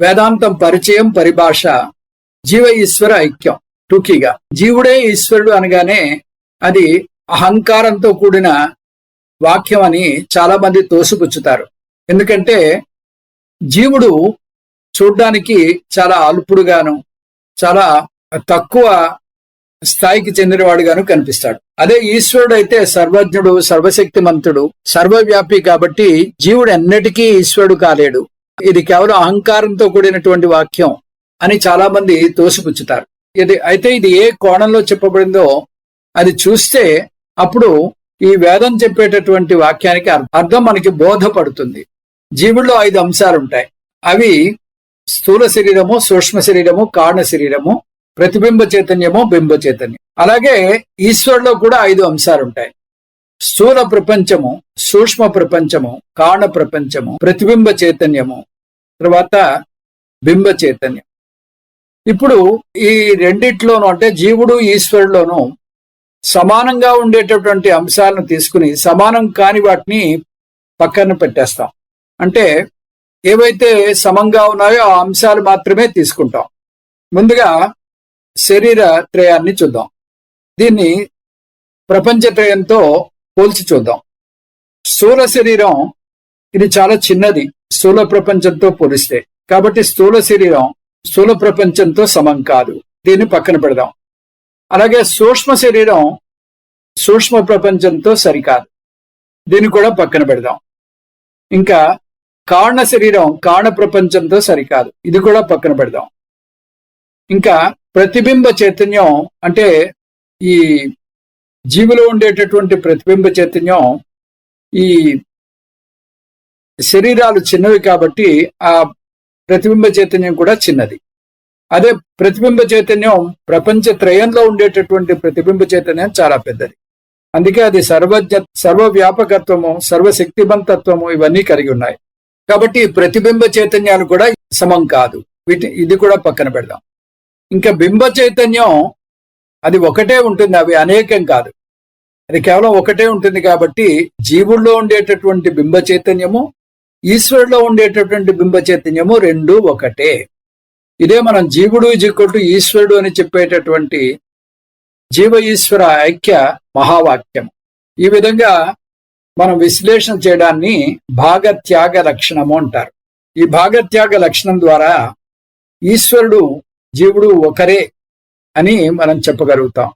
వేదాంతం పరిచయం పరిభాష జీవ ఈశ్వర ఐక్యం టూకీగా. జీవుడే ఈశ్వరుడు అనగానే అది అహంకారంతో కూడిన వాక్యం అని చాలా మంది తోసిపుచ్చుతారు. ఎందుకంటే జీవుడు చూడ్డానికి చాలా అల్పుడుగాను చాలా తక్కువ స్థాయికి చెందినవాడుగాను కనిపిస్తాడు. అదే ఈశ్వరుడు అయితే సర్వజ్ఞుడు సర్వశక్తిమంతుడు సర్వవ్యాపి కాబట్టి జీవుడు ఎన్నటికీ ఈశ్వరుడు కాలేడు. ఇది కేవలం అహంకారంతో కూడినటువంటి వాక్యం అని చాలా మంది తోసిపుచ్చుతారు. ఇది అయితే ఇది ఏ కోణంలో చెప్పబడిందో అది చూస్తే అప్పుడు ఈ వేదం చెప్పేటటువంటి వాక్యానికి అర్థం. మనకి బోధపడుతుంది. జీవుల్లో ఐదు అంశాలు ఉంటాయి. అవి స్థూల శరీరము సూక్ష్మ శరీరము కారణ శరీరము ప్రతిబింబ చైతన్యము బింబ చైతన్యం. అలాగే ఈశ్వరులో కూడా ఐదు అంశాలు ఉంటాయి. స్థూల ప్రపంచము సూక్ష్మ ప్రపంచము కారణ ప్రపంచము ప్రతిబింబ చైతన్యము తర్వాత బింబ చైతన్యం. ఇప్పుడు ఈ రెండిట్లోనూ అంటే జీవుడు ఈశ్వరులోనూ సమానంగా ఉండేటటువంటి అంశాలను తీసుకుని సమానం కాని వాటిని పక్కన పెట్టేస్తాం. అంటే ఏవైతే సమంగా ఉన్నాయో ఆ అంశాలు మాత్రమే తీసుకుంటాం. ముందుగా శరీర త్రయాన్ని చూద్దాం. దీన్ని ప్రపంచ త్రయంతో పోల్చి చూద్దాం. స్థూల శరీరం ఇది చాలా చిన్నది. స్థూల ప్రపంచంతో పోలిస్తే. కాబట్టి స్థూల శరీరం స్థూల ప్రపంచంతో సమం కాదు. దీన్ని పక్కన పెడదాం. అలాగే సూక్ష్మ శరీరం సూక్ష్మ ప్రపంచంతో సరికాదు. దీన్ని కూడా పక్కన పెడదాం. ఇంకా కారణ శరీరం కారణ ప్రపంచంతో సరికాదు. ఇది కూడా పక్కన పెడదాం. ఇంకా ప్రతిబింబ చైతన్యం అంటే ఈ జీవిలో ఉండేటటువంటి ప్రతిబింబ చైతన్యం ఈ శరీరాలు చిన్నవి కాబట్టి ఆ ప్రతిబింబ చైతన్యం కూడా చిన్నది. అదే ప్రతిబింబ చైతన్యం ప్రపంచ త్రయంలో ఉండేటటువంటి ప్రతిబింబ చైతన్యం చాలా పెద్దది. అందుకే అది సర్వజ్ఞ సర్వవ్యాపకత్వము సర్వశక్తివంతత్వము ఇవన్నీ కలిగి ఉన్నాయి. కాబట్టి ప్రతిబింబ చైతన్యాలు కూడా సమం కాదు. వీటి ఇది కూడా పక్కన పెడదాం. ఇంకా బింబ చైతన్యం అది ఒకటే ఉంటుంది అవి అనేకం కాదు. అది కేవలం ఒకటే ఉంటుంది కాబట్టి జీవుల్లో ఉండేటటువంటి బింబ చైతన్యము ఈశ్వరులో ఉండేటటువంటి బింబ చైతన్యము రెండు ఒకటే. ఇదే మనం జీవుడు జిక్కొట్టు ఈశ్వరుడు అని చెప్పేటటువంటి జీవ ఈశ్వర ఐక్య మహావాక్యం. ఈ విధంగా మనం విశ్లేషణ చేయడాన్ని భాగత్యాగ లక్షణము అంటారు. ఈ భాగత్యాగ లక్షణం ద్వారా ఈశ్వరుడు జీవుడు ఒకరే అని మనం చెప్పగలుగుతాం.